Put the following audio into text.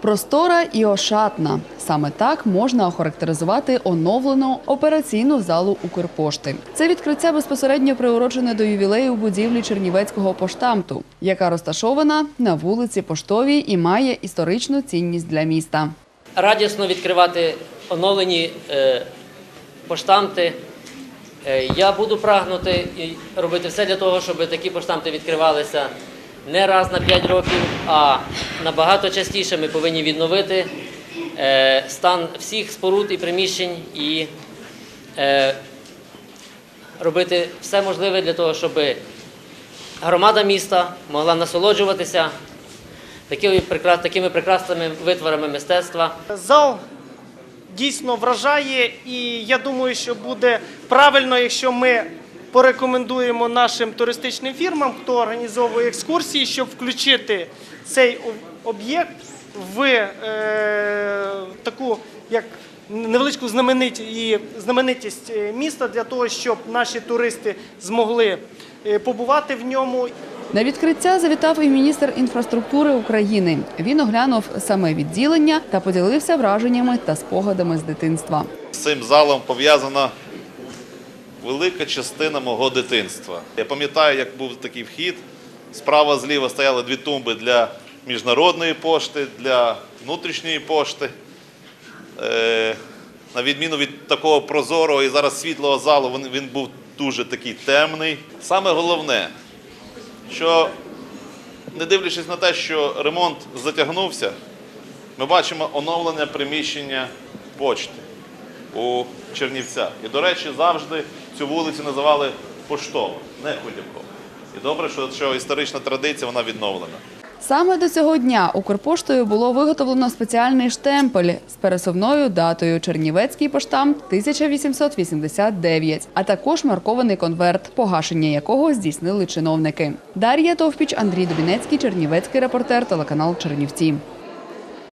Простора і ошатна. Саме так можна охарактеризувати оновлену операційну залу Укрпошти. Це відкриття безпосередньо приурочене до ювілею будівлі Чернівецького поштамту, яка розташована на вулиці Поштовій і має історичну цінність для міста. радісно відкривати оновлені е, поштамти. Е, я буду прагнути робити все для того, щоб такі поштамти відкривалися не раз на 5 років, а набагато частіше ми повинні відновити е, стан всіх споруд і приміщень і е, робити все можливе для того, щоб громада міста могла насолоджуватися такими, прекра- такими прекрасними витворами мистецтва. Зал дійсно вражає, і я думаю, що буде правильно, якщо ми порекомендуємо нашим туристичним фірмам, хто організовує екскурсії, щоб включити цей об'єкт в е, таку як невеличку знаменитість е, міста для того, щоб наші туристи змогли е, побувати в ньому На відкриття завітав і міністр інфраструктури України. Він оглянув саме відділення та поділився враженнями та спогадами з дитинства. З цим залом пов'язана велика частина мого дитинства. Я пам'ятаю, як був такий вхід. Справа зліва стояли дві тумби для міжнародної пошти, для внутрішньої пошти. Е, на відміну від такого прозорого і зараз світлого залу, він, він був дуже такий темний. Саме головне, що не дивлячись на те, що ремонт затягнувся, ми бачимо оновлення приміщення почти у Чернівцях. І, до речі, завжди цю вулицю називали Поштова, не Худякова. І добре, що, що історична традиція вона відновлена. Саме до цього дня Укрпоштою було виготовлено спеціальний штемпель з пересувною датою Чернівецький поштамт 1889, а також маркований конверт, погашення якого здійснили чиновники. Дар'я Товпіч, Андрій Дубінецький, Чернівецький репортер, телеканал Чернівці.